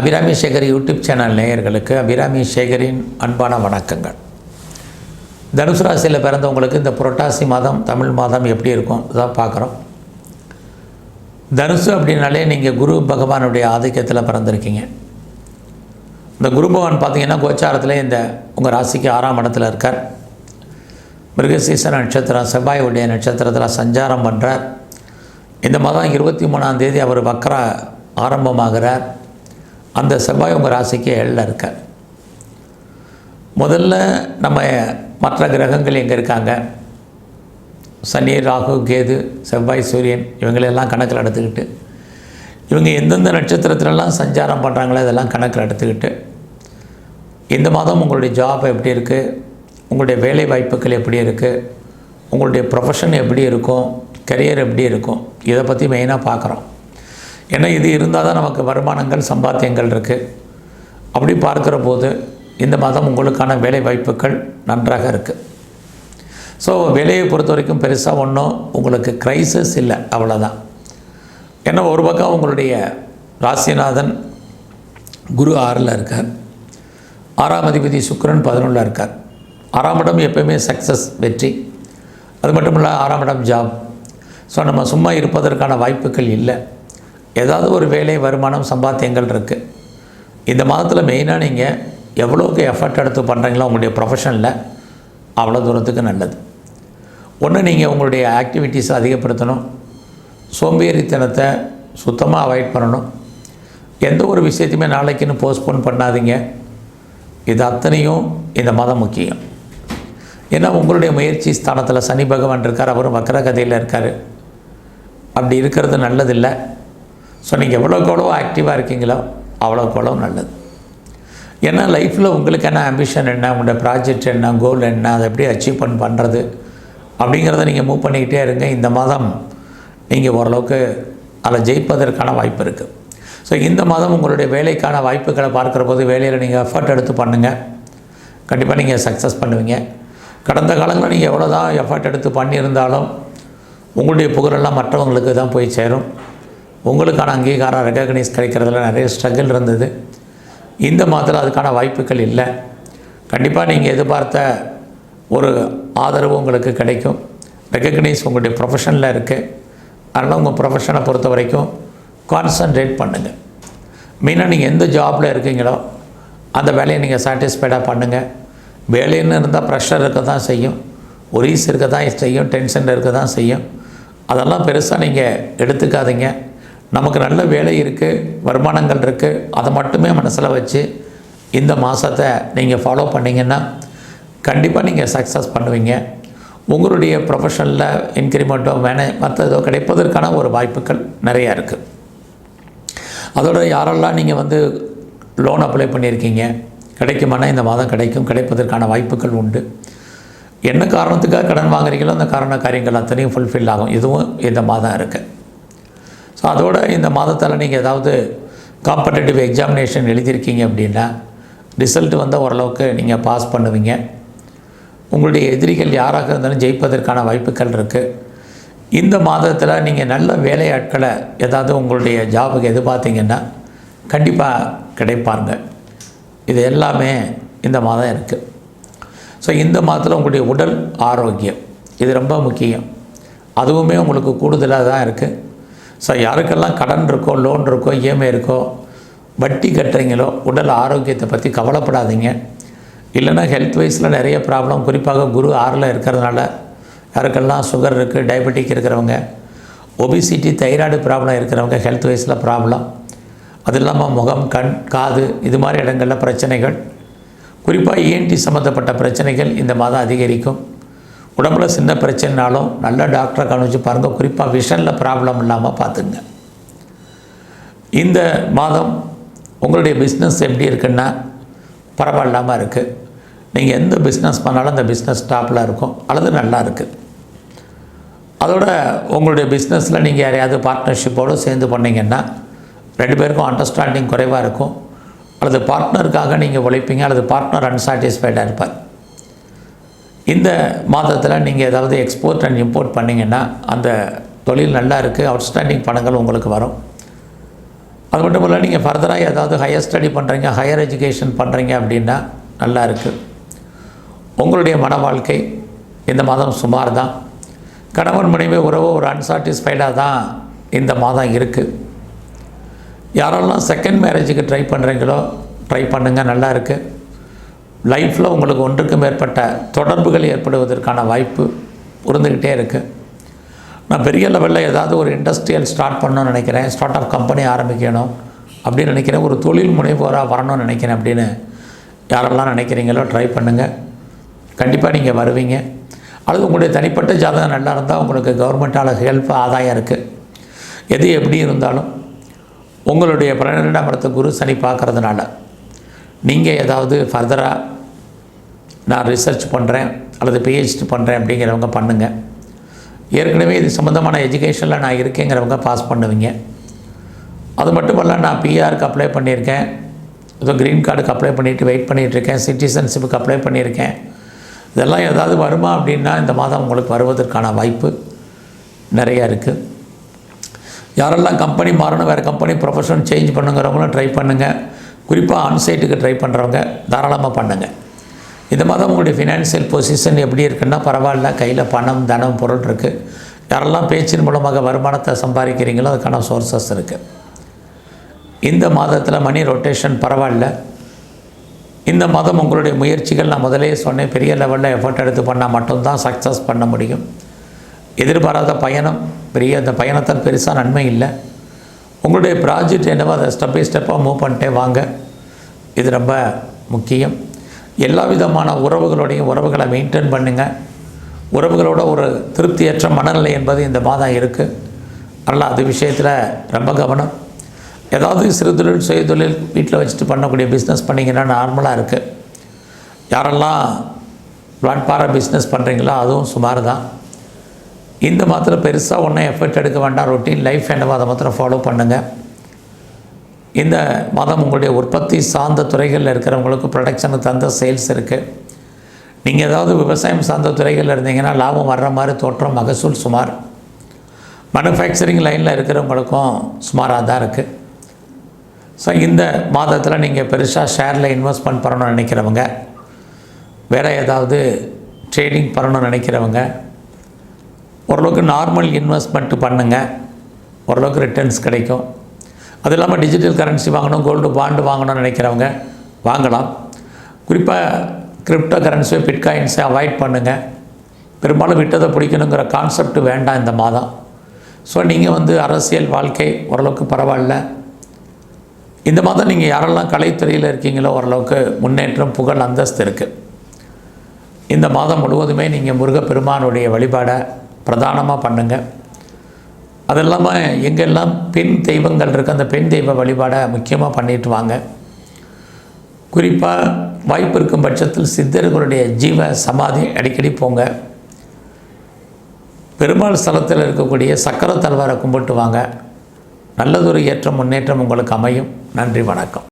Abirami Sekar YouTube channel நேயர்களுக்கு அபிராமி சேகரின் அன்பான வணக்கங்கள். தனுசு ராசியில் பிறந்தவங்களுக்கு இந்த புரட்டாசி மாதம் தமிழ் மாதம் எப்படி இருக்கும்? இதான் பார்க்குறோம். தனுசு அப்படின்னாலே நீங்கள் குரு பகவானுடைய ஆதிக்கத்தில் பிறந்திருக்கீங்க. இந்த குரு பகவான் பார்த்தீங்கன்னா கோச்சாரத்தில் இந்த உங்கள் ராசிக்கு ஆறாம் இடத்துல இருக்கார். மிருகசீச நட்சத்திரம் செவ்வாயுடைய நட்சத்திரத்தில் சஞ்சாரம் பண்ணுறார் இந்த மாதம் இருபத்தி மூணாம் தேதி அவர் வக்கர ஆரம்பமாகிறார். அந்த செவ்வாய் உங்கள் ராசிக்கு ஏழில் இருக்க. முதல்ல நம்ம மற்ற கிரகங்கள் எங்கே இருக்காங்க? சனி ராகு கேது செவ்வாய் சூரியன் இவங்களெல்லாம் கணக்கில் எடுத்துக்கிட்டு இவங்க எந்தெந்த நட்சத்திரத்திலலாம் சஞ்சாரம் பண்ணுறாங்களோ இதெல்லாம் கணக்கில் எடுத்துக்கிட்டு இந்த மாதம் உங்களுடைய ஜாப் எப்படி இருக்குது உங்களுடைய வேலை வாய்ப்புகள் எப்படி இருக்குது உங்களுடைய ப்ரொஃபஷன் எப்படி இருக்கும்? கரியர் எப்படி இருக்கும்? இதை பற்றி மெயினாக பார்க்குறோம். ஏன்னா இது இருந்தால் தான் நமக்கு வருமானங்கள் சம்பாத்தியங்கள் இருக்குது அப்படி பார்க்குற போது இந்த மாதம் உங்களுக்கான வேலை வாய்ப்புகள் நன்றாக இருக்குது ஸோ வேலையை பொறுத்த வரைக்கும் பெருசாக ஒன்றும் உங்களுக்கு க்ரைசஸ் இல்லை அவ்வளோதான் ஏன்னா ஒரு பக்கம் உங்களுடைய ராசிநாதன் குரு ஆறில் இருக்கார். ஆறாம் அதிபதி சுக்கரன் பதினொன்றில் இருக்கார். ஆறாம் இடம் எப்பயுமே சக்ஸஸ் வெற்றி. அது மட்டும் இல்லை ஆறாம் இடம் ஜாப் ஸோ நம்ம சும்மா இருப்பதற்கான வாய்ப்புகள் இல்லை. ஏதாவது ஒரு வேலை வருமானம் சம்பாத்தியங்கள் இருக்குது இந்த மாதத்தில் மெயினாக நீங்கள் எவ்வளோக்கு எஃபர்ட் எடுத்து பண்ணுறீங்களோ உங்களுடைய ப்ரொஃபஷனில் அவ்வளோ தூரத்துக்கு நல்லது. ஒன்று நீங்கள் உங்களுடைய ஆக்டிவிட்டீஸை அதிகப்படுத்தணும். சோம்பேறித்தனத்தை சுத்தமாக அவாய்ட் பண்ணணும். எந்த ஒரு விஷயத்தையுமே நாளைக்குன்னு போஸ்ட்போன் பண்ணாதீங்க. இது அத்தனையும் இந்த மதம் முக்கியம். ஏன்னா உங்களுடைய முயற்சி ஸ்தானத்தில் சனி பகவான் இருக்கார் அவரும் வக்கர கதையில் இருக்கார். அப்படி இருக்கிறது நல்லதில்லை. ஸோ நீங்கள் எவ்வளோக்கு எவ்வளோ ஆக்டிவாக இருக்கீங்களோ அவ்வளோக்கு எவ்வளோ நல்லது. ஏன்னா லைஃப்பில் உங்களுக்கு என்ன ஆம்பிஷன் என்ன உங்களுடைய ப்ராஜெக்ட் என்ன கோல் என்ன அதை எப்படி அச்சீவ் பண்ண பண்ணுறது அப்படிங்கிறத நீங்கள் மூவ் பண்ணிக்கிட்டே இருங்க. இந்த மாதம் நீங்கள் ஓரளவுக்கு அதில் ஜெயிப்பதற்கான வாய்ப்பு இருக்குது ஸோ இந்த மாதம் உங்களுடைய வேலைக்கான வாய்ப்புகளை பார்க்குற போது வேலையில் நீங்கள் எஃபர்ட் எடுத்து பண்ணுங்கள் கண்டிப்பாக நீங்கள் சக்ஸஸ் பண்ணுவீங்க. கடந்த காலங்களில் நீங்கள் எவ்வளோ தான் எஃபர்ட் எடுத்து பண்ணியிருந்தாலும் உங்களுடைய புகழெல்லாம் மற்றவங்களுக்கு தான் போய் சேரும். உங்களுக்கான அங்கீகாரம் ரெக்கக்னைஸ் கிடைக்கிறதுல நிறைய ஸ்ட்ரகிள் இருந்தது. இந்த மாதத்தில் அதுக்கான வாய்ப்புகள் இல்லை. கண்டிப்பாக நீங்கள் எதிர்பார்த்த ஒரு ஆதரவு உங்களுக்கு கிடைக்கும். ரெக்கக்னைஸ் உங்களுடைய ப்ரொஃபஷனில் இருக்குது அதனால் உங்கள் ப்ரொஃபஷனை பொறுத்த வரைக்கும் கான்சன்ட்ரேட் பண்ணுங்கள் மெயினாக நீங்கள் எந்த ஜாபில் இருக்கீங்களோ அந்த வேலையை நீங்கள் சாட்டிஸ்ஃபைடாக பண்ணுங்கள் வேலைன்னு இருந்தால் ப்ரெஷர் இருக்க தான் செய்யும். ஒரீஸ் இருக்க தான் செய்யும். டென்ஷன் இருக்க தான் செய்யும். அதெல்லாம் பெருசாக நீங்கள் எடுத்துக்காதீங்க. நமக்கு நல்ல வேலை இருக்குது வருமானங்கள் இருக்குது அதை மட்டுமே மனசில் வச்சு இந்த மாதத்தை நீங்கள் ஃபாலோ பண்ணிங்கன்னா கண்டிப்பாக நீங்கள் சக்ஸஸ் பண்ணுவீங்க. உங்களுடைய ப்ரொஃபஷனில் இன்க்ரிமெண்ட்டோ மேனே மற்றதோ கிடைப்பதற்கான ஒரு வாய்ப்புகள் நிறையா இருக்குது அதோட யாரெல்லாம் நீங்கள் வந்து லோன் அப்ளை பண்ணியிருக்கீங்க கிடைக்குமானா இந்த மாதம் கிடைக்கும் கிடைப்பதற்கான வாய்ப்புகள் உண்டு. என்ன காரணத்துக்காக கடன் வாங்குறீங்களோ அந்த காரண காரியங்கள் அத்தனையும் ஃபுல்ஃபில் ஆகும். இதுவும் இந்த மாதம் இருக்குது ஸோ அதோட இந்த மாதத்தில் நீங்கள் ஏதாவது காம்படேட்டிவ் எக்ஸாமினேஷன் எழுதியிருக்கீங்க அப்படின்னா ரிசல்ட் வந்தால் ஓரளவுக்கு நீங்கள் பாஸ் பண்ணுவீங்க. உங்களுடைய எதிரிகள் யாராக இருந்தாலும் ஜெயிப்பதற்கான வாய்ப்புகள் இருக்குது இந்த மாதத்தில் நீங்கள் நல்ல வேலையாட்களை ஏதாவது உங்களுடைய ஜாபுக்கு எதிர்பார்த்தீங்கன்னா கண்டிப்பாக கிடைப்பாங்க இது எல்லாமே இந்த மாதம் இருக்குது ஸோ இந்த மாதத்தில் உங்களுடைய உடல் ஆரோக்கியம் இது ரொம்ப முக்கியம். அதுவுமே உங்களுக்கு கூடுதலாக தான் இருக்குது ஸோ யாருக்கெல்லாம் கடன் இருக்கோ லோன் இருக்கோ இஎம்ஐ இருக்கோ வட்டி கட்டுறீங்களோ உடல் ஆரோக்கியத்தை பற்றி கவலைப்படாதீங்க. இல்லைன்னா ஹெல்த் வைஸில் நிறைய ப்ராப்ளம் குறிப்பாக குரு ஆறில் இருக்கிறதுனால யாருக்கெல்லாம் சுகர் இருக்குது டயபெட்டிக் இருக்கிறவங்க ஒபிசிட்டி தைராய்டு ப்ராப்ளம் இருக்கிறவங்க ஹெல்த் வைஸில் ப்ராப்ளம் அது இல்லாமல் முகம் கண் காது இது மாதிரி இடங்களில் பிரச்சனைகள். குறிப்பாக இஎன்டி சம்மந்தப்பட்ட பிரச்சனைகள் இந்த மாதம் அதிகரிக்கும். உடம்புல சின்ன பிரச்சனைனாலும் நல்ல டாக்டரை கவனிச்சு பாருங்கள் குறிப்பாக விஷனில் ப்ராப்ளம் இல்லாமல் பார்த்துங்க. இந்த மாதம் உங்களுடைய பிஸ்னஸ் எப்படி இருக்குன்னா பரவாயில்லாமல் இருக்குது நீங்கள் எந்த பிஸ்னஸ் பண்ணாலும் அந்த பிஸ்னஸ் டாப்பில் இருக்கும். அல்லது நல்லா இருக்குது அதோட உங்களுடைய பிஸ்னஸில் நீங்கள் யாரையாவது பார்ட்னர்ஷிப்போடு சேர்ந்து பண்ணிங்கன்னா ரெண்டு பேருக்கும் அண்டர்ஸ்டாண்டிங் குறைவாக இருக்கும். அல்லது பார்ட்னருக்காக நீங்கள் உழைப்பீங்க. அல்லது பார்ட்னர் அன்சாட்டிஸ்ஃபைடாக இருப்பார். இந்த மாதத்தில் நீங்கள் ஏதாவது எக்ஸ்போர்ட் அண்ட் இம்போர்ட் பண்ணிங்கன்னா அந்த தொழில் நல்லா இருக்குது அவுட்ஸ்டாண்டிங் பணங்கள் உங்களுக்கு வரும். அது மட்டும் இல்லை நீங்கள் ஃபர்தராக ஏதாவது ஹையர் ஸ்டடி பண்ணுறீங்க ஹையர் எஜுகேஷன் பண்ணுறீங்க அப்படின்னா நல்லா இருக்குது உங்களுடைய மன வாழ்க்கை இந்த மாதம் சுமார் தான் கணவன் மனைவி உறவு ஒரு அன்சாட்டிஸ்ஃபைடாக தான் இந்த மாதம் இருக்குது யாரெல்லாம் செகண்ட் மேரேஜுக்கு ட்ரை பண்ணுறீங்களோ ட்ரை பண்ணுங்கள் நல்லா இருக்குது லைஃப்பில் உங்களுக்கு ஒன்றுக்கு மேற்பட்ட தொடர்புகள் ஏற்படுவதற்கான வாய்ப்பு இருந்துக்கிட்டே இருக்குது நான் பெரிய லெவலில் ஏதாவது ஒரு இண்டஸ்ட்ரியல் ஸ்டார்ட் பண்ணணும்னு நினைக்கிறேன் ஸ்டார்ட் அப் கம்பெனி ஆரம்பிக்கணும் அப்படின்னு நினைக்கிறேன் ஒரு தொழில் முனைவோராக வரணும்னு நினைக்கிறேன் அப்படின்னு யாரெல்லாம் நினைக்கிறீங்களோ ட்ரை பண்ணுங்கள் கண்டிப்பாக நீங்கள் வருவீங்க. அல்லது உங்களுடைய தனிப்பட்ட ஜாதகம் நல்லா இருந்தால் உங்களுக்கு கவர்மெண்ட்டால் ஹெல்ப் ஆதாயம் இருக்குது எது எப்படி இருந்தாலும் உங்களுடைய பன்னிரெண்டாம் இடத்து குரு சனி பார்க்கறதுனால. நீங்கள் ஏதாவது ஃபர்தராக நான் ரிசர்ச் பண்ணுறேன் அல்லது பிஹெச்டி பண்ணுறேன் அப்படிங்கிறவங்க பண்ணுங்கள் ஏற்கனவே இது சம்மந்தமான எஜுகேஷனில் நான் இருக்கேங்கிறவங்க பாஸ் பண்ணுவீங்க. அது மட்டுமல்ல நான் பிஆருக்கு அப்ளை பண்ணியிருக்கேன். ஏதோ க்ரீன் கார்டுக்கு அப்ளை பண்ணிவிட்டு வெயிட் பண்ணிகிட்ருக்கேன் சிட்டிசன்ஷிப்புக்கு அப்ளை பண்ணியிருக்கேன். இதெல்லாம் ஏதாவது வருமா அப்படின்னா இந்த மாதம் உங்களுக்கு வருவதற்கான வாய்ப்பு நிறையா இருக்குது யாரெல்லாம் கம்பெனி மாறணும் வேறு கம்பெனி ப்ரொஃபஷன் சேஞ்ச் பண்ணுங்கிறவங்களும் ட்ரை பண்ணுங்கள் குறிப்பாக ஆன்சைட்டுக்கு ட்ரை பண்ணுறவங்க தாராளமாக பண்ணுங்கள் இந்த மாதம் உங்களுடைய ஃபினான்ஷியல் பொசிஷன் எப்படி இருக்குன்னா பரவாயில்ல. கையில் பணம் தனம் பொருள் இருக்குது யாரெல்லாம் பேச்சின் மூலமாக வருமானத்தை சம்பாதிக்கிறீங்களோ அதுக்கான சோர்சஸ் இருக்குது இந்த மாதத்தில் மணி ரொட்டேஷன் பரவாயில்ல. இந்த மாதம் உங்களுடைய முயற்சிகள் நான் முதலே சொன்னேன் பெரிய லெவலில் எஃபர்ட் எடுத்து பண்ணால் மட்டும்தான் சக்ஸஸ் பண்ண முடியும். எதிர்பாராத பயணம் பெரிய அந்த பயணத்தால் பெருசாக நன்மை இல்லை. உங்களுடைய ப்ராஜெக்ட் என்னவோ அதை ஸ்டெப் பை ஸ்டெப்பாக மூவ் பண்ணிட்டே வாங்க. இது ரொம்ப முக்கியம். எல்லா விதமான உறவுகளோடையும் உறவுகளை மெயின்டைன் பண்ணுங்கள் உறவுகளோட ஒரு திருப்தியற்ற மனநிலை என்பது இந்த மாதம் இருக்குது அதனால் அது விஷயத்தில் ரொம்ப கவனம். ஏதாவது சிறு தொழில் சுய தொழில் வீட்டில் வச்சுட்டு பண்ணக்கூடிய பிஸ்னஸ் பண்ணிங்கன்னா நார்மலாக இருக்குது யாரெல்லாம் பிளாட்பார பிஸ்னஸ் பண்ணுறீங்களோ அதுவும் சுமார் தான் இந்த மாத்திரம் பெருசாக ஒன்றும் எஃபர்ட் எடுக்க வேண்டாம். ரொட்டீன் லைஃப் என்னவோ அதை மாத்திரம் ஃபாலோ பண்ணுங்கள் இந்த மாதம் உங்களுடைய உற்பத்தி சார்ந்த துறைகளில் இருக்கிறவங்களுக்கு ப்ரொடக்ஷனுக்கு தந்த சேல்ஸ் இருக்குது நீங்கள் ஏதாவது விவசாயம் சார்ந்த துறைகளில் இருந்தீங்கன்னா லாபம் வர்ற மாதிரி தோற்றம் மகசூல் சுமார். மேனுஃபேக்சரிங் லைனில் இருக்கிறவங்களுக்கும் சுமாராக தான் இருக்குது ஸோ இந்த மாதத்தில் நீங்கள் பெருசாக ஷேரில் இன்வெஸ்ட்மெண்ட் பண்ணணும்னு நினைக்கிறவங்க வேறு ஏதாவது ட்ரேடிங் பண்ணணும்னு நினைக்கிறவங்க ஓரளவுக்கு நார்மல் இன்வெஸ்ட்மெண்ட் பண்ணுங்கள் ஓரளவுக்கு ரிட்டர்ன்ஸ் கிடைக்கும். அது இல்லாமல் டிஜிட்டல் கரன்சி வாங்கணும் கோல்டு பாண்டு வாங்கணும்னு நினைக்கிறவங்க வாங்கலாம். குறிப்பாக கிரிப்டோ கரன்சி பிட்காயின்ஸை அவாய்ட் பண்ணுங்கள் பெரும்பாலும் விட்டதை பிடிக்கணுங்கிற கான்செப்ட் வேண்டாம் இந்த மாதம். ஸோ நீங்கள் வந்து அரசியல் வாழ்க்கை ஓரளவுக்கு பரவாயில்ல. இந்த மாதம் நீங்கள் யாரெல்லாம் கலைத்துறையில் இருக்கீங்களோ ஓரளவுக்கு முன்னேற்றம் புகழ் அந்தஸ்து இருக்குது இந்த மாதம் முழுவதுமே நீங்கள் முருகப்பெருமானுடைய வழிபாடை பிரதானமாக பண்ணுங்கள் அது இல்லாமல் எங்கெல்லாம் பெண் தெய்வங்கள் இருக்குது அந்த பெண் தெய்வ வழிபாடை முக்கியமாக பண்ணிட்டு வாங்க. குறிப்பாக வாய்ப்பு இருக்கும் பட்சத்தில் சித்தர்களுடைய ஜீவ சமாதி அடிக்கடி போங்க. பெருமாள் ஸ்தலத்தில் இருக்கக்கூடிய சக்கர தல்வாரை கும்பிட்டு வாங்க. நல்லதொரு ஏற்றம் முன்னேற்றம் உங்களுக்கு அமையும். நன்றி வணக்கம்.